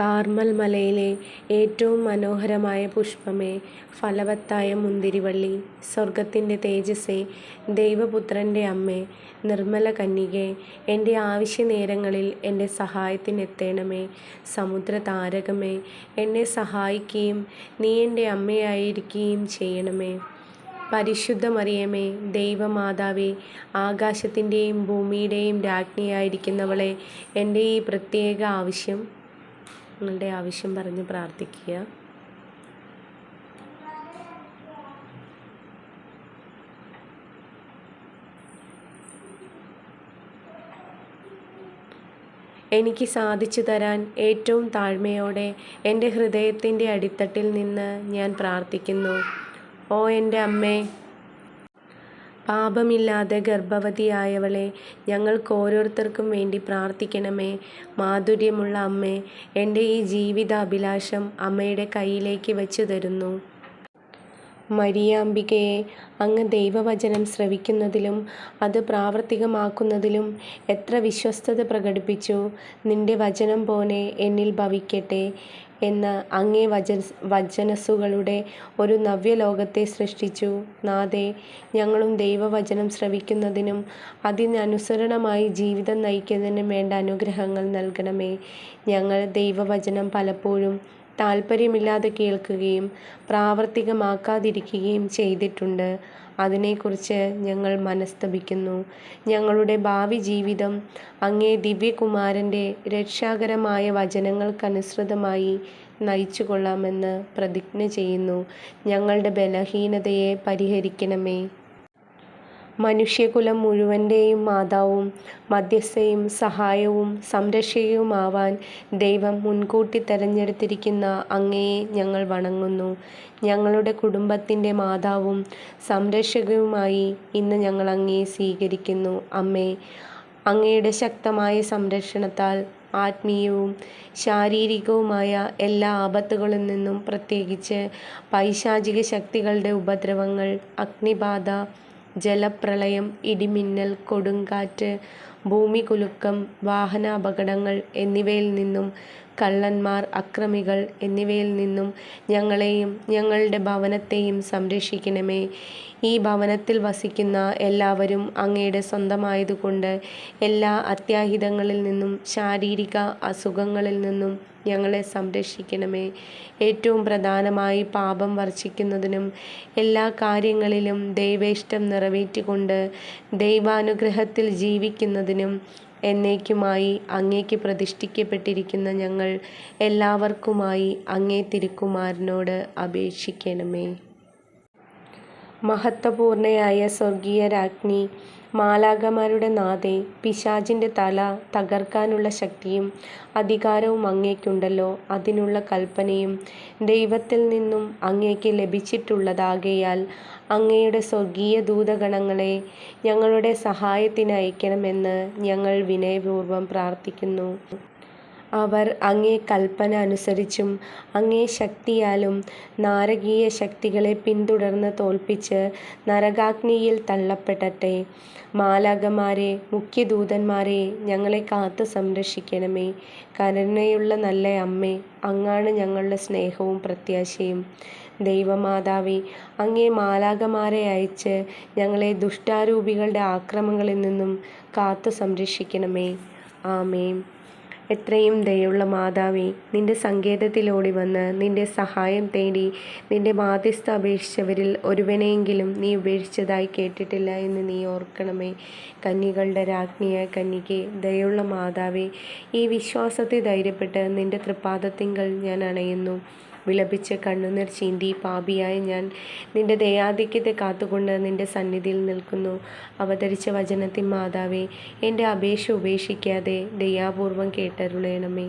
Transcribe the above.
Carmel മലയിലെ ഏറ്റവും മനോഹരമായ പുഷ്പമേ, ഫലവത്തായ മുന്തിരിവള്ളി, സ്വർഗത്തിന്റെ തേജസ്സേ, ദൈവപുത്രന്റെ അമ്മേ, നിർമ്മല കന്യകേ എന്റെ ആവശ്യനേരങ്ങളിൽ എന്റെ സഹായത്തിനെത്തേണമേ. സമുദ്ര താരകമേ എന്നെ സഹായിക്കുകയും നീ എന്റെ അമ്മയായിരിക്കുകയും ചെയ്യണമേ. പരിശുദ്ധ മറിയമേ ദൈവമാതാവേ, ആകാശത്തിന്റെയും ഭൂമിയുടെയും രാജ്ഞിയായിരിക്കുന്നവളെ എന്റെ ഈ പ്രത്യേക ആവശ്യം നിങ്ങളുടെ ആവശ്യം പറഞ്ഞ് പ്രാർത്ഥിക്കുക. എനിക്ക് സാധിച്ചു തരാൻ ഏറ്റവും താഴ്മയോടെ എന്റെ ഹൃദയത്തിന്റെ അടിത്തട്ടിൽ നിന്ന് ഞാൻ പ്രാർത്ഥിക്കുന്നു. ഓ എന്റെ അമ്മേ, പാപമില്ലാതെ ഗർഭവതിയായവളെ ഞങ്ങൾക്കോരോരുത്തർക്കും വേണ്ടി പ്രാർത്ഥിക്കണമേ. മാധുര്യമുള്ള അമ്മേ, എന്റെ ഈ ജീവിതാഭിലാഷം അമ്മയുടെ കയ്യിലേക്ക് വച്ചുതരുന്നു. മരിയാമ്പികയേ, അങ്ങ് ദൈവവചനം ശ്രവിക്കുന്നതിലും അത് പ്രാവർത്തികമാക്കുന്നതിലും എത്ര വിശ്വസ്തത പ്രകടിപ്പിച്ചു. നിന്റെ വചനം പോലെ എന്നിൽ ഭവിക്കട്ടെ എന്ന് അങ്ങേ വചനസ്സുകളുടെ ഒരു നവ്യലോകത്തെ സൃഷ്ടിച്ചു. നാഥേ, ഞങ്ങളും ദൈവവചനം ശ്രവിക്കുന്നതിനും അതിനനുസരണമായി ജീവിതം നയിക്കുന്നതിനും വേണ്ട അനുഗ്രഹങ്ങൾ നൽകണമേ. ഞങ്ങൾ ദൈവവചനം പലപ്പോഴും താല്പര്യമില്ലാതെ കേൾക്കുകയും പ്രാവർത്തികമാക്കാതിരിക്കുകയും ചെയ്തിട്ടുണ്ട്. അതിനെക്കുറിച്ച് ഞങ്ങൾ മനസ്തപിക്കുന്നു. ഞങ്ങളുടെ ഭാവി ജീവിതം അങ്ങേ ദിവ്യകുമാരന്റെ രക്ഷാകരമായ വചനങ്ങൾക്കനുസൃതമായി നയിച്ചുകൊള്ളാമെന്ന് പ്രതിജ്ഞ ചെയ്യുന്നു. ഞങ്ങളുടെ ബലഹീനതയെ പരിഹരിക്കണമേ. മനുഷ്യകുലം മുഴുവന്റെയും മാതാവും മധ്യസ്ഥയും സഹായവും സംരക്ഷകയുമാവാൻ ദൈവം മുൻകൂട്ടി തെരഞ്ഞെടുത്തിരിക്കുന്ന അങ്ങയെ ഞങ്ങൾ വണങ്ങുന്നു. ഞങ്ങളുടെ കുടുംബത്തിന്റെ മാതാവും സംരക്ഷകയുമായി ഇന്ന് ഞങ്ങൾ അങ്ങയെ സ്വീകരിക്കുന്നു. അമ്മേ, അങ്ങയുടെ ശക്തമായ സംരക്ഷണത്താൽ ആത്മീയവും ശാരീരികവുമായ എല്ലാ ആപത്തുകളിൽ നിന്നും, പ്രത്യേകിച്ച് പൈശാചിക ശക്തികളുടെ ഉപദ്രവങ്ങൾ, അഗ്നിബാധ, ജലപ്രളയം, ഇടിമിന്നൽ, കൊടുങ്കാറ്റ്, ഭൂമികുലുക്കം, വാഹനാപകടങ്ങൾ എന്നിവയിൽ നിന്നും, കള്ളന്മാർ, അക്രമികൾ എന്നിവയിൽ നിന്നും ഞങ്ങളെയും ഞങ്ങളുടെ ഭവനത്തെയും സംരക്ഷിക്കണമേ. ഈ ഭവനത്തിൽ വസിക്കുന്ന എല്ലാവരും അങ്ങയുടെ സ്വന്തമായതുകൊണ്ട് എല്ലാ അത്യാഹിതങ്ങളിൽ നിന്നും ശാരീരിക അസുഖങ്ങളിൽ നിന്നും ഞങ്ങളെ സംരക്ഷിക്കണമേ. ഏറ്റവും പ്രധാനമായി പാപം വർജിക്കുന്നതിനും എല്ലാ കാര്യങ്ങളിലും ദൈവേഷ്ടം നിറവേറ്റിക്കൊണ്ട് ദൈവാനുഗ്രഹത്തിൽ ജീവിക്കുന്നതിനും എന്നേക്കുമായി അങ്ങേക്ക് പ്രതിഷ്ഠിക്കപ്പെട്ടിരിക്കുന്ന ഞങ്ങൾ എല്ലാവർക്കുമായി അങ്ങേ തിരുക്കുമാരനോട് അപേക്ഷിക്കണമേ. മഹത്വപൂർണയായ സ്വർഗീയരാജ്ഞി, മാലാഖമാരുടെ നാഥേ, പിശാചിന്റെ തല തകർക്കാനുള്ള ശക്തിയും അധികാരവും അങ്ങേക്കുണ്ടല്ലോ. അതിനുള്ള കൽപ്പനയും ദൈവത്തിൽ നിന്നും അങ്ങേക്ക് ലഭിച്ചിട്ടുള്ളതാകയാൽ അങ്ങയുടെ സ്വർഗീയ ദൂതഗണങ്ങളെ ഞങ്ങളുടെ സഹായത്തിന് അയക്കണമെന്ന് ഞങ്ങൾ വിനയപൂർവം പ്രാർത്ഥിക്കുന്നു. അവർ അങ്ങേ കൽപ്പന അനുസരിച്ചും അങ്ങേ ശക്തിയാലും നാരകീയ ശക്തികളെ പിന്തുടർന്ന് തോൽപ്പിച്ച് നരകാഗ്നിയിൽ തള്ളപ്പെടട്ടെ. മാലാഖമാരേ, മുഖ്യദൂതന്മാരേ, ഞങ്ങളെ കാത്ത് സംരക്ഷിക്കണമേ. കരുണയുള്ള നല്ല അമ്മേ, അങ്ങാണ് ഞങ്ങളുടെ സ്നേഹവും പ്രത്യാശയും. ദൈവമാതാവേ, അങ്ങേ മാലാഖമാരെ അയച്ച് ഞങ്ങളെ ദുഷ്ടാരൂപികളുടെ ആക്രമണങ്ങളിൽ നിന്നും കാത്തു സംരക്ഷിക്കണമേ. ആമേൻ. എത്രയും ദയുള്ള മാതാവേ, നിന്റെ സങ്കേതത്തിലോടി വന്ന് നിന്റെ സഹായം തേടി നിന്റെ മാധ്യസ്ഥ അപേക്ഷിച്ചവരിൽ ഒരുവനെയെങ്കിലും നീ ഉപേക്ഷിച്ചതായി കേട്ടിട്ടില്ല എന്ന് നീ ഓർക്കണമേ. കന്നികളുടെ രാജ്ഞിയായ കന്യകേ, ദയുള്ള മാതാവേ, ഈ വിശ്വാസത്തെ ധൈര്യപ്പെട്ട് നിന്റെ തൃപ്പാദത്തിങ്കൽ ഞാൻ അണയുന്നു. വിലപിച്ച് കണ്ണുനീർ ചീന്തി പാപിയായ ഞാൻ നിന്റെ ദയാധിക്യത്തെ കാത്തുകൊണ്ട് നിന്റെ സന്നിധിയിൽ നിൽക്കുന്നു. അവതരിച്ച വചനത്തിൻ മാതാവേ, എന്റെ അപേക്ഷ ഉപേക്ഷിക്കാതെ ദയാപൂർവം കേട്ടരുളണമേ.